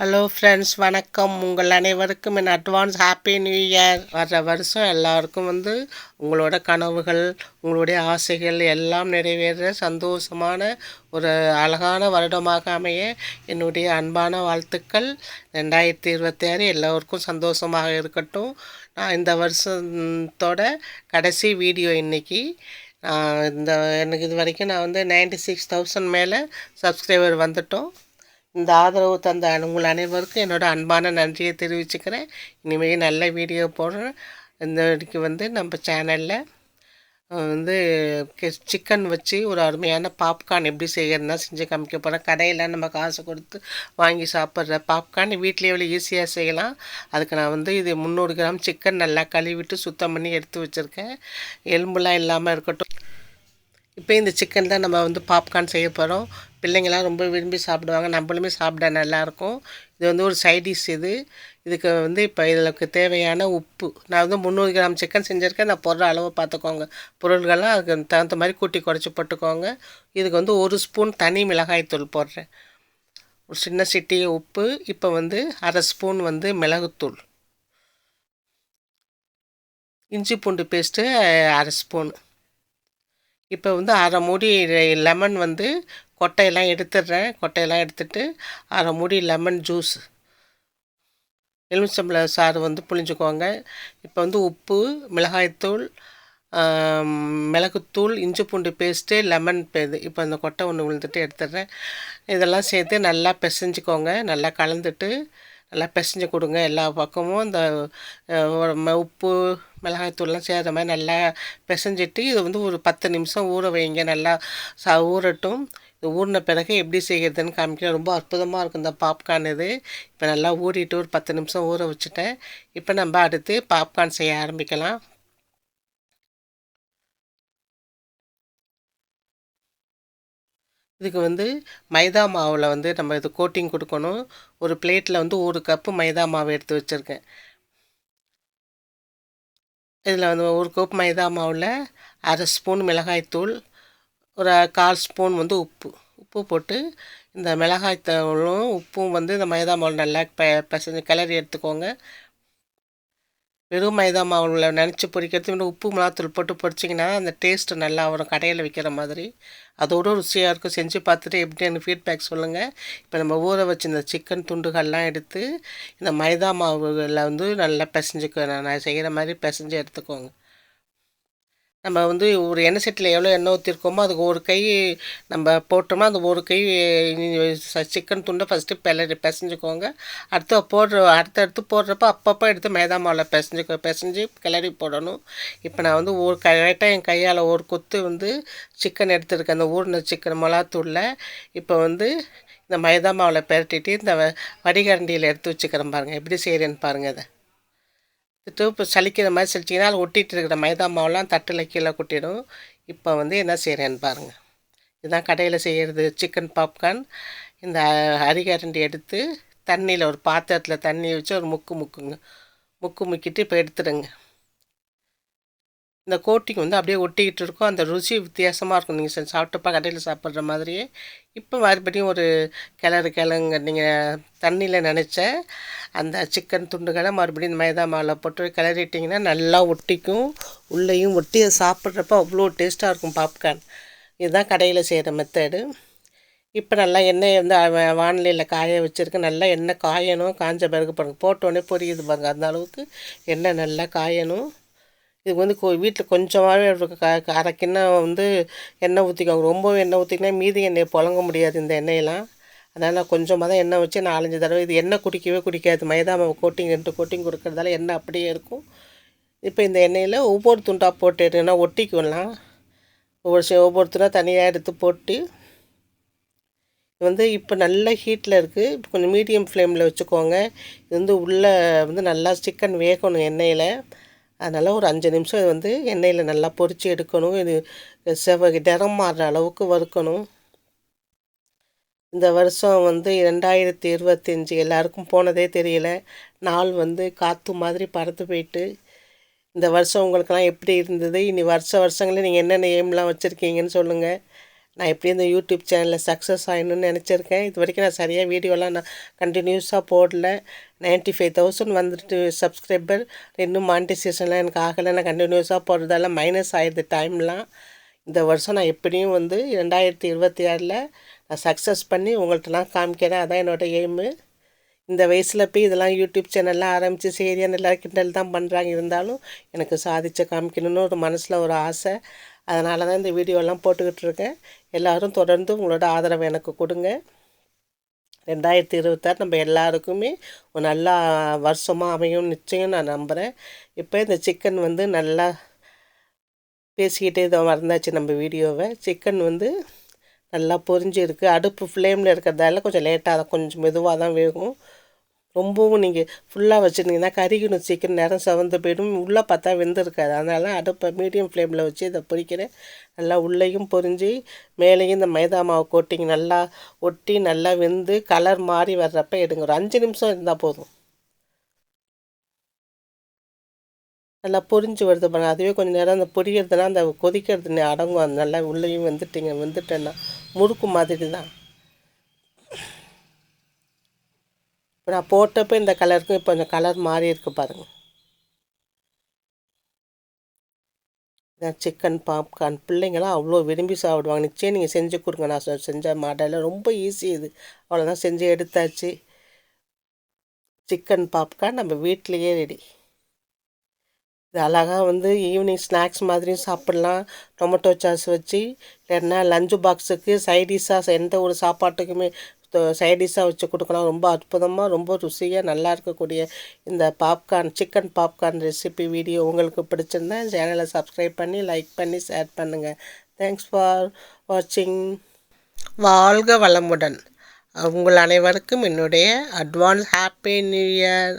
Hello friends வணக்கம். உங்கள் அனைவருக்கும் என் அட்வான்ஸ் ஹாப்பி நியூ இயர் வர்ற வருஷம் எல்லாருக்கும் வந்து உங்களோட கனவுகள் உங்களுடைய ஆசைகள் எல்லாம் நிறைவேற சந்தோஷமான ஒரு அழகான வருடமாக அமைய என்னுடைய அன்பான வாழ்த்துக்கள். ரெண்டாயிரத்தி இருபத்தி ஆறு எல்லோருக்கும் சந்தோஷமாக இருக்கட்டும். நான் இந்த வருஷத்தோட கடைசி வீடியோ இன்றைக்கி இந்த எனக்கு இது வரைக்கும் நான் வந்து நைன்டி சிக்ஸ் தௌசண்ட் மேலே சப்ஸ்கிரைபர் வந்துட்டோம். இந்த ஆதரவு தந்த உங்கள் அனைவருக்கும் என்னோடய அன்பான நன்றியை தெரிவிச்சுக்கிறேன். இனிமேல் நல்ல வீடியோ போடுறேன். இந்த வரைக்கும் வந்து நம்ம சேனலில் வந்து சிக்கன் வச்சு ஒரு அருமையான பாப்கார்ன் எப்படி செய்யறதுனா செஞ்சு காமிக்க போகிறேன் கடையில் நம்ம காசு கொடுத்து வாங்கி சாப்பிட்ற பாப்கார்ன் வீட்டிலே எவ்வளோ ஈஸியாக செய்யலாம். அதுக்கு நான் வந்து இது முந்நூறு கிராம் சிக்கன் நல்லா கழுவிட்டு சுத்தம் பண்ணி எடுத்து வச்சுருக்கேன். எலும்புலாம் இல்லாமல் இருக்கட்டும். இப்போ இந்த சிக்கன் தான் நம்ம வந்து பாப்கார்ன் செய்ய போகிறோம் பிள்ளைங்களாம் ரொம்ப விரும்பி சாப்பிடுவாங்க. நம்மளுமே சாப்பிட நல்லாயிருக்கும். இது வந்து ஒரு சைடிஷ் இது. இதுக்கு வந்து இப்போ இதுக்கு தேவையான உப்பு. நான் வந்து முந்நூறு கிராம் சிக்கன் செஞ்சுருக்கேன். நான் போடுற அளவை பார்த்துக்கோங்க. பொருள்கள்லாம் அதுக்கு தகுந்த மாதிரி கூட்டி குறைச்சி போட்டுக்கோங்க. இதுக்கு வந்து ஒரு ஸ்பூன் தனி மிளகாய்த்தூள் போடுறேன். ஒரு சின்ன சிட்டி உப்பு. இப்போ வந்து அரை ஸ்பூன் வந்து மிளகுத்தூள். இஞ்சி பூண்டு பேஸ்ட்டு அரை ஸ்பூன். இப்போ வந்து அரை மூடி லெமன் வந்து கொட்டையெல்லாம் எடுத்துடுறேன். கொட்டையெல்லாம் எடுத்துட்டு அரை மூடி லெமன் ஜூஸ் எலுமிச்சம்பழ சாறு வந்து புளிஞ்சுக்கோங்க இப்போ வந்து உப்பு மிளகாய்த்தூள் மிளகுத்தூள் இஞ்சி பூண்டு பேஸ்ட்டு லெமன் இது இப்போ அந்த கொட்டை ஒன்று விழுந்துட்டு எடுத்துடுறேன். இதெல்லாம் சேர்த்து நல்லா பிசைஞ்சிக்கோங்க. நல்லா கலந்துட்டு நல்லா பிசைஞ்சு கொடுங்க எல்லா பக்கமும். இந்த உப்பு மிளகாய்த்தூள்லாம் சேர்கிற மாதிரி நல்லா பிசைஞ்சிட்டு இது வந்து ஒரு பத்து நிமிஷம் ஊற வைங்க. நல்லா சா ஊறட்டும். இது ஊறின பிறகு எப்படி செய்கிறதுன்னு காமிக்கிறேன். ரொம்ப அற்புதமாக இருக்கும் இந்த பாப்கார்ன் இது. இப்போ நல்லா ஊறிட்டு ஒரு பத்து நிமிஷம் ஊற வச்சுட்டேன். இப்போ நம்ம அடுத்து பாப்கார்ன் செய்ய ஆரம்பிக்கலாம். இதுக்கு வந்து மைதா மாவில் வந்து நம்ம இது கோட்டிங் கொடுக்கணும். ஒரு பிளேட்டில் வந்து ஒரு கப்பு மைதா மாவு எடுத்து வச்சுருக்கேன். இதில் வந்து ஒரு கப் மைதா மாவில் அரை ஸ்பூன் மிளகாய்த்தூள் ஒரு கால் ஸ்பூன் வந்து உப்பு. உப்பு போட்டு இந்த மிளகாய் தூளும் உப்பும் வந்து இந்த மைதா மாவு நல்லா ப பசஞ்சு கிளறி எடுத்துக்கோங்க. வெறும் மைதா மாவில் நினச்சி பொரிக்கிறது இன்னும் உப்பு மிளகாத்தூள் போட்டு பொரிச்சிங்கன்னா அந்த டேஸ்ட்டு நல்லா வரும். கடையில் விற்கிற மாதிரி. அதோட ருசியாக இருக்கும். செஞ்சு பார்த்துட்டு எப்படி எனக்கு ஃபீட்பேக் சொல்லுங்கள் இப்போ நம்ம ஊற வச்சு இந்த சிக்கன் துண்டுகள்லாம் எடுத்து இந்த மைதா மாவுகளில் வந்து நல்லா பிசைஞ்சுக்க நான் செய்கிற மாதிரி பிசைஞ்சு எடுத்துக்கோங்க. நம்ம வந்து ஒரு எண்ணெய் சட்டியில் எவ்வளோ எண்ணெய் ஊற்றிருக்கோமோ அதுக்கு ஒரு கை நம்ம போட்டோம்னா அந்த ஒரு கை சிக்கன் துண்டை ஃபஸ்ட்டு பிளறி பிசைஞ்சுக்கோங்க. அடுத்து போடுற அடுத்தடுத்து போடுறப்ப அப்பப்போ எடுத்து மைதா மாவில் பிசைஞ்சு பிசைஞ்சு கிளறி போடணும். இப்போ நான் வந்து ஒரு கரெக்டாக என் கையால் ஒரு கொத்து வந்து சிக்கன் எடுத்துருக்கேன். அந்த ஊறின சிக்கன் மிளகாத்தூளில். இப்போ வந்து இந்த மைதா மாவில் பெரட்டிட்டு இந்த வடிகரண்டியில் எடுத்து வச்சுக்கிறேன் பாருங்கள் எப்படி செய்கிறேன்னு பாருங்கள் அதை இப்போ சளிக்கிற மாதிரி சளிச்சிங்கன்னா அதில் ஒட்டிகிட்டு இருக்கிற மைதா மாவுலாம் தட்டில் கீழே கொட்டிடும். இப்போ வந்து என்ன செய்கிறேன்னு பாருங்கள் இதுதான் கடையில் செய்கிறது சிக்கன் பாப்கார்ன் இந்த அரிகரண்டி எடுத்து தண்ணியில் ஒரு பாத்திரத்தில் தண்ணி வச்சு ஒரு முக்கு முக்குங்க. முக்கு முக்கிட்டு இப்போ எடுத்துடுங்க. இந்த கோட்டிங் வந்து அப்படியே ஒட்டிக்கிட்டு இருக்கும் அந்த ருசி வித்தியாசமாக இருக்கும். நீங்கள் சாப்பிட்டப்பா கடையில் சாப்பிட்ற மாதிரியே. இப்போ மறுபடியும் ஒரு கிளறு கிளங்க நீங்கள் தண்ணியில் நினச்ச அந்த சிக்கன் துண்டுகளை மறுபடியும் இந்த மைதா மாவில் போட்டு கிளறிட்டிங்கன்னா நல்லா ஒட்டிக்கும். உள்ளேயும் ஒட்டி அதை சாப்பிட்றப்ப அவ்வளோ டேஸ்ட்டாக இருக்கும் பாப்கார்ன் இதுதான் கடையில் செய்கிற மெத்தடு இப்போ நல்லா எண்ணெய் வந்து வானிலையில் காய வச்சுருக்கு. நல்லா எண்ணெய் காயணும். காஞ்ச பிறகு பாருங்கள் போட்டோடனே பொரியுது பாருங்கள் அந்த அளவுக்கு எண்ணெய் நல்லா காயணும். இது வந்து கொ வீட்டில் கொஞ்சமாகவே அரை கிண்ணம் வந்து எண்ணெய் ஊற்றிக்கோங்க ரொம்ப எண்ணெய் ஊற்றிக்கினா மீதி எண்ணெயை புழங்க முடியாது இந்த எண்ணெயெல்லாம். அதனால் கொஞ்சமாக தான் எண்ணெய் வச்சு நாலஞ்சு தடவை இது எண்ணெய் குடிக்கவே குடிக்காது. மைதா மாவு கோட்டிங் ரெண்டு கோட்டிங் கொடுக்குறதால எண்ணெய் அப்படியே இருக்கும். இப்போ இந்த எண்ணெயில் ஒவ்வொரு துண்டாக போட்டுட்டுன்னா ஒட்டிக்கலாம் ஒவ்வொரு ஒவ்வொரு துண்டாக தனியாக எடுத்து போட்டு வந்து இப்போ நல்ல ஹீட்டில் இருக்குது இப்போ கொஞ்சம் மீடியம் ஃப்ளேமில் வச்சுக்கோங்க. இது வந்து உள்ளே வந்து நல்லா சிக்கன் வேகணும் எண்ணெயில். அதனால் ஒரு அஞ்சு நிமிஷம் இது வந்து எண்ணெயில் நல்லா பொறிச்சு எடுக்கணும். இது செவ நிறம் மாறுற அளவுக்கு வறுக்கணும். இந்த வருஷம் வந்து ரெண்டாயிரத்தி இருபத்தஞ்சி எல்லாருக்கும் போனதே தெரியல. நாள் வந்து காற்று மாதிரி பறந்து போயிட்டு இந்த வருஷம் உங்களுக்கெல்லாம் எப்படி இருந்தது? இனி வருஷ வருஷங்களே நீங்கள் என்னென்ன எய்ம்லாம் வச்சுருக்கீங்கன்னு சொல்லுங்கள் நான் எப்படி இந்த யூடியூப் சேனலில் சக்ஸஸ் ஆகணும்னு நினச்சிருக்கேன். இது வரைக்கும் நான் சரியாக வீடியோலாம் நான் கண்டினியூஸாக போடல. நைன்ட்டி ஃபைவ் தௌசண்ட் வந்துட்டு சப்ஸ்கிரைபர் இன்னும் மானிட்டைசேஷன்லாம் எனக்கு ஆகலை. நான் கண்டினியூஸாக போடுறதால மைனஸ் ஆகிடுது டைம்லாம் இந்த வருஷம் நான் எப்படியும் வந்து ரெண்டாயிரத்தி இருபத்தி ஆறில் நான் சக்ஸஸ் பண்ணி உங்கள்கிட்டலாம் காமிக்கிறேன். அதான் என்னோடய எய்மு இந்த வயசில் போய் இதெல்லாம் யூடியூப் சேனல்லாம் ஆரம்பித்து சரியான எல்லோரும் கிண்டல் தான் பண்ணுறாங்க இருந்தாலும் எனக்கு சாதிச்சு காமிக்கணும்னு ஒரு மனசில் ஒரு ஆசை. அதனால தான் இந்த வீடியோலாம் போட்டுக்கிட்டு இருக்கேன். எல்லோரும் தொடர்ந்து உங்களோட ஆதரவை எனக்கு கொடுங்க. ரெண்டாயிரத்தி இருபத்தாறு நம்ம எல்லாருக்குமே ஒரு நல்லா வருஷமாக அமையும் நிச்சயம் நான் நம்புகிறேன் இப்போ இந்த சிக்கன் வந்து நல்லா பேசிக்கிட்டே இதை மறந்தாச்சு நம்ம வீடியோவை. சிக்கன் வந்து நல்லா பொரிஞ்சு இருக்குது அடுப்பு ஃப்ளேமில் இருக்கிறதால கொஞ்சம் லேட்டாக தான் கொஞ்சம் மெதுவாக தான் வேகும். ரொம்பவும் நீங்கள் ஃபுல்லாக வச்சுருந்தீங்கன்னா கறிக்கணும் சீக்கிரம் நேரம் சவந்து போயிடும். உள்ளே பார்த்தா வெந்திருக்காது. அதனால் அடுப்பை மீடியம் ஃப்ளேமில் வச்சு இதை பொரிக்கிறேன் நல்லா உள்ளேயும் பொரிஞ்சு மேலேயும் இந்த மைதா மாவு கோட்டிங் நல்லா ஒட்டி நல்லா வெந்து கலர் மாறி வர்றப்ப எடுங்க. ஒரு அஞ்சு நிமிஷம் இருந்தால் போதும். நல்லா பொரிஞ்சு வருது பாருங்கள் அதுவே கொஞ்சம் நேரம் அந்த பொரியறதுனா அந்த கொதிக்கிறது அடங்கும். அது நல்லா உள்ளேயும் வெந்துட்டிங்க. வெந்துட்டேன்னா முறுக்கு மாதிரி தான் இப்போ நான் போட்டப்போ இந்த கலருக்கும் இப்போ இந்த கலர் மாறி இருக்கு பாருங்கள் சிக்கன் பாப்கார்ன் பிள்ளைங்களாம் அவ்வளோ விரும்பி சாப்பிடுவாங்க. நிச்சயம் நீங்கள் செஞ்சு கொடுங்க. நான் செஞ்ச மாடலில் ரொம்ப ஈஸி இது. அவ்வளோதான் செஞ்சு எடுத்தாச்சு. சிக்கன் பாப்கார்ன் நம்ம வீட்லேயே ரெடி இது அழகாக வந்து ஈவினிங் ஸ்நாக்ஸ் மாதிரியும் சாப்பிட்லாம். டொமேட்டோ சாஸ் வச்சு இல்லைன்னா லஞ்சு பாக்ஸுக்கு சைடிஷாக எந்த ஒரு சாப்பாட்டுக்குமே சைடிஷாக வச்சு கொடுக்கலாம் ரொம்ப அற்புதமாக ரொம்ப ருசியாக நல்லா இருக்கக்கூடிய இந்த popcorn chicken popcorn recipe video உங்களுக்கு பிடிச்சிருந்தா சேனலை சப்ஸ்கிரைப் பண்ணி லைக் பண்ணி ஷேர் பண்ணுங்கள் தேங்க்ஸ் ஃபார் வாட்சிங் வாழ்க வளமுடன். உங்கள் அனைவருக்கும் என்னுடைய அட்வான்ஸ் ஹாப்பி நியூ இயர்